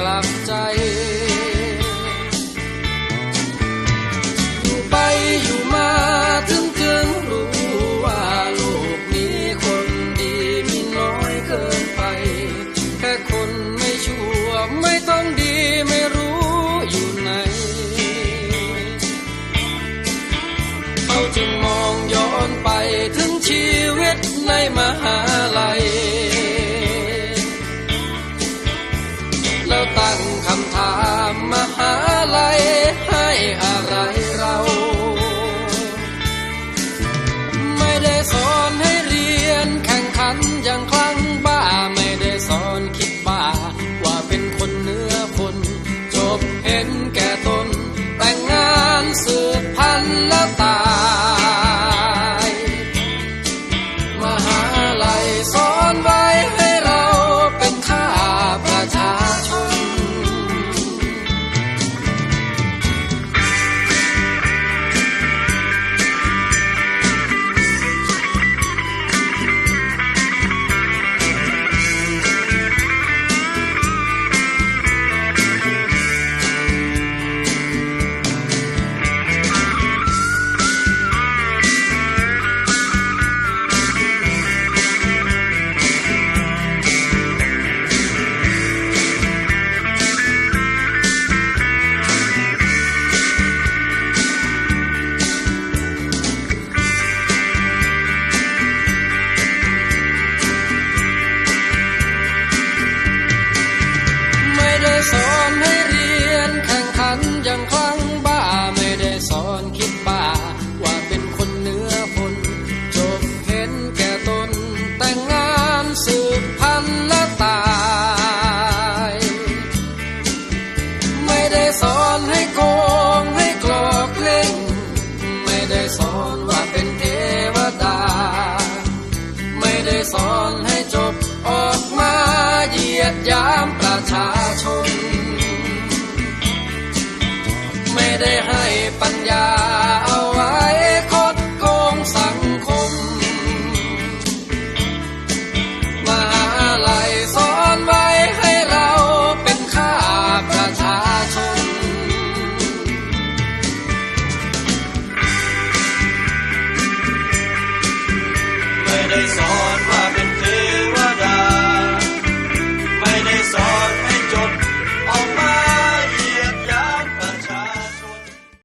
กลับใจ อยู่ไปอยู่มาถึงจึงรู้ว่าโลกนี้คนดีมีน้อยเกินไป แค่คนไม่ชั่วไม่ต้องดีไม่รู้อยู่ไหนเขาจึงม อนให้จบออกมาเหยียดยามประชาชน ไม่ได้ให้ปัญญาเอาไว้คดโกงสังคมมหาลัยสอนไว้ให้เราเป็นข้าประชาชนไม่ได้สอน